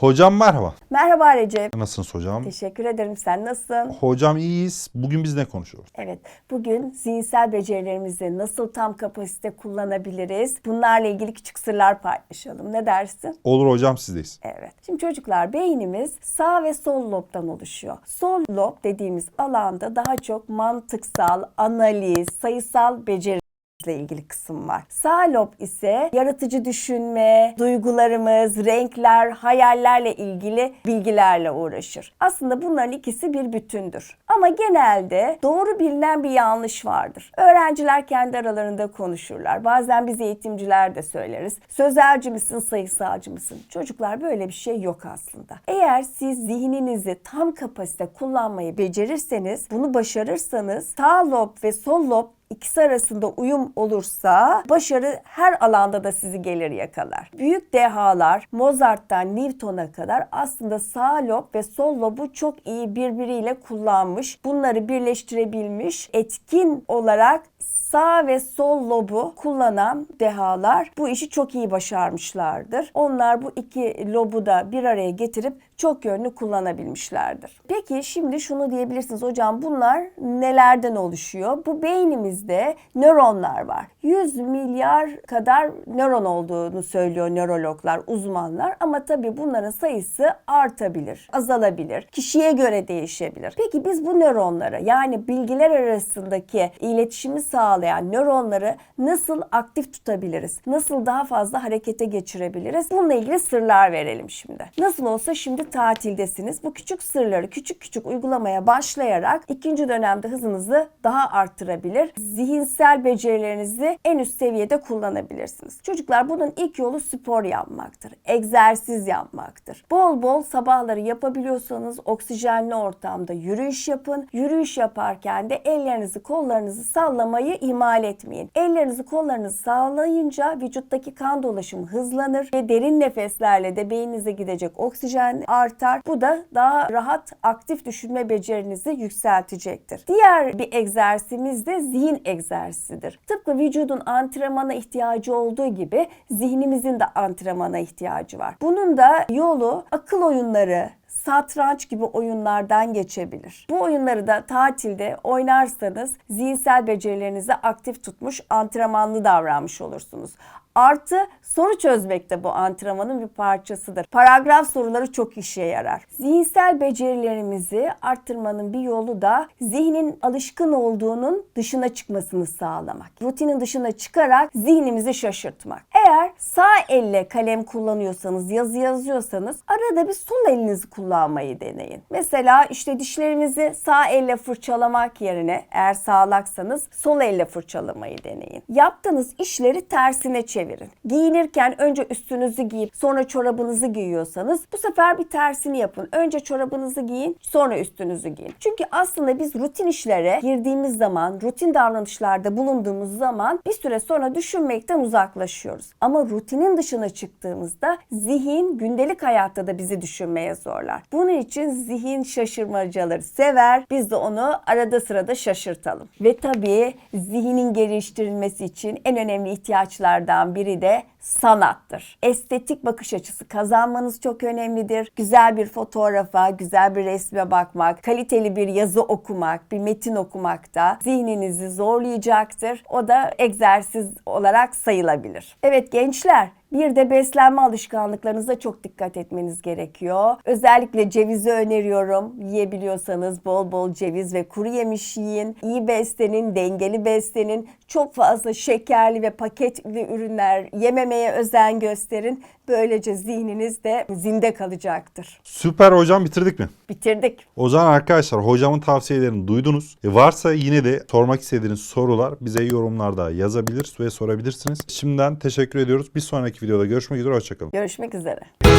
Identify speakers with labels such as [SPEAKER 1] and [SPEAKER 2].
[SPEAKER 1] Hocam merhaba.
[SPEAKER 2] Merhaba Recep.
[SPEAKER 1] Nasılsınız hocam?
[SPEAKER 2] Teşekkür ederim. Sen nasılsın?
[SPEAKER 1] Hocam iyiyiz. Bugün biz ne konuşuyoruz?
[SPEAKER 2] Evet, bugün zihinsel becerilerimizi nasıl tam kapasite kullanabiliriz? Bunlarla ilgili küçük sırlar paylaşalım. Ne dersin?
[SPEAKER 1] Olur hocam sizdeyiz.
[SPEAKER 2] Evet. Şimdi çocuklar beynimiz sağ ve sol lobdan oluşuyor. Sol lob dediğimiz alanda daha çok mantıksal, analiz, sayısal beceri ile ilgili kısım var. Sağ lob ise yaratıcı düşünme, duygularımız, renkler, hayallerle ilgili bilgilerle uğraşır. Aslında bunların ikisi bir bütündür. Ama genelde doğru bilinen bir yanlış vardır. Öğrenciler kendi aralarında konuşurlar. Bazen biz eğitimciler de söyleriz. Sözelci misin, sayısalcı mısın? Çocuklar böyle bir şey yok aslında. Eğer siz zihninizi tam kapasite kullanmayı becerirseniz, bunu başarırsanız sağ lob ve sol lob İkisi arasında uyum olursa başarı her alanda da sizi gelir yakalar. Büyük dehalar Mozart'tan Newton'a kadar aslında sağ lob ve sol lobu çok iyi birbiriyle kullanmış. Bunları birleştirebilmiş, etkin olarak sağ ve sol lobu kullanan dehalar bu işi çok iyi başarmışlardır. Onlar bu iki lobu da bir araya getirip çok yönlü kullanabilmişlerdir. Peki şimdi şunu diyebilirsiniz hocam bunlar nelerden oluşuyor? Bu beynimizde nöronlar var. 100 milyar kadar nöron olduğunu söylüyor nörologlar, uzmanlar ama tabii bunların sayısı artabilir, azalabilir. Kişiye göre değişebilir. Peki biz bu nöronları yani bilgiler arasındaki iletişimi sağlayan nöronları nasıl aktif tutabiliriz? Nasıl daha fazla harekete geçirebiliriz? Bununla ilgili sırlar verelim şimdi. Nasıl olsa şimdi tatildesiniz. Bu küçük sırları küçük küçük uygulamaya başlayarak ikinci dönemde hızınızı daha arttırabilir. Zihinsel becerilerinizi en üst seviyede kullanabilirsiniz. Çocuklar bunun ilk yolu spor yapmaktır. Egzersiz yapmaktır. Bol bol sabahları yapabiliyorsanız oksijenli ortamda yürüyüş yapın. Yürüyüş yaparken de ellerinizi kollarınızı sallamayı ihmal etmeyin. Ellerinizi kollarınızı sallayınca vücuttaki kan dolaşımı hızlanır ve derin nefeslerle de beyninize gidecek oksijen artar. Bu da daha rahat aktif düşünme becerinizi yükseltecektir. Diğer bir egzersizimiz de zihin egzersizidir. Tıpkı vücudun antrenmana ihtiyacı olduğu gibi zihnimizin de antrenmana ihtiyacı var. Bunun da yolu akıl oyunları, satranç gibi oyunlardan geçebilir. Bu oyunları da tatilde oynarsanız zihinsel becerilerinizi aktif tutmuş, antrenmanlı davranmış olursunuz. Artı soru çözmek de bu antrenmanın bir parçasıdır. Paragraf soruları çok işe yarar. Zihinsel becerilerimizi arttırmanın bir yolu da zihnin alışkın olduğunun dışına çıkmasını sağlamak. Rutinin dışına çıkarak zihnimizi şaşırtmak. Eğer sağ elle kalem kullanıyorsanız, yazı yazıyorsanız arada bir sol elinizi kullanmayı deneyin. Mesela işte dişlerinizi sağ elle fırçalamak yerine eğer sağlaksanız sol elle fırçalamayı deneyin. Yaptığınız işleri tersine çevirin. Giyinirken önce üstünüzü giyip sonra çorabınızı giyiyorsanız bu sefer bir tersini yapın. Önce çorabınızı giyin sonra üstünüzü giyin. Çünkü aslında biz rutin işlere girdiğimiz zaman, rutin davranışlarda bulunduğumuz zaman bir süre sonra düşünmekten uzaklaşıyoruz. Ama rutinin dışına çıktığımızda zihin gündelik hayatta da bizi düşünmeye zorlar. Bunun için zihin şaşırmacaları sever. Biz de onu arada sırada şaşırtalım. Ve tabii zihnin geliştirilmesi için en önemli ihtiyaçlardan biri de sanattır. Estetik bakış açısı kazanmanız çok önemlidir. Güzel bir fotoğrafa, güzel bir resme bakmak, kaliteli bir yazı okumak, bir metin okumak da zihninizi zorlayacaktır. O da egzersiz olarak sayılabilir. Evet gençler, bir de beslenme alışkanlıklarınıza çok dikkat etmeniz gerekiyor. Özellikle cevizi öneriyorum. Yiyebiliyorsanız bol bol ceviz ve kuru yemiş yiyin. İyi beslenin, dengeli beslenin. Çok fazla şekerli ve paketli ürünler yememeye özen gösterin. Böylece zihniniz de zinde kalacaktır.
[SPEAKER 1] Süper hocam bitirdik mi?
[SPEAKER 2] Bitirdik.
[SPEAKER 1] O zaman arkadaşlar hocamın tavsiyelerini duydunuz. E varsa yine de sormak istediğiniz sorular bize yorumlarda yazabilir ve sorabilirsiniz. Şimdiden teşekkür ediyoruz. Bir sonraki videoda görüşmek üzere. Hoşçakalın.
[SPEAKER 2] Görüşmek üzere.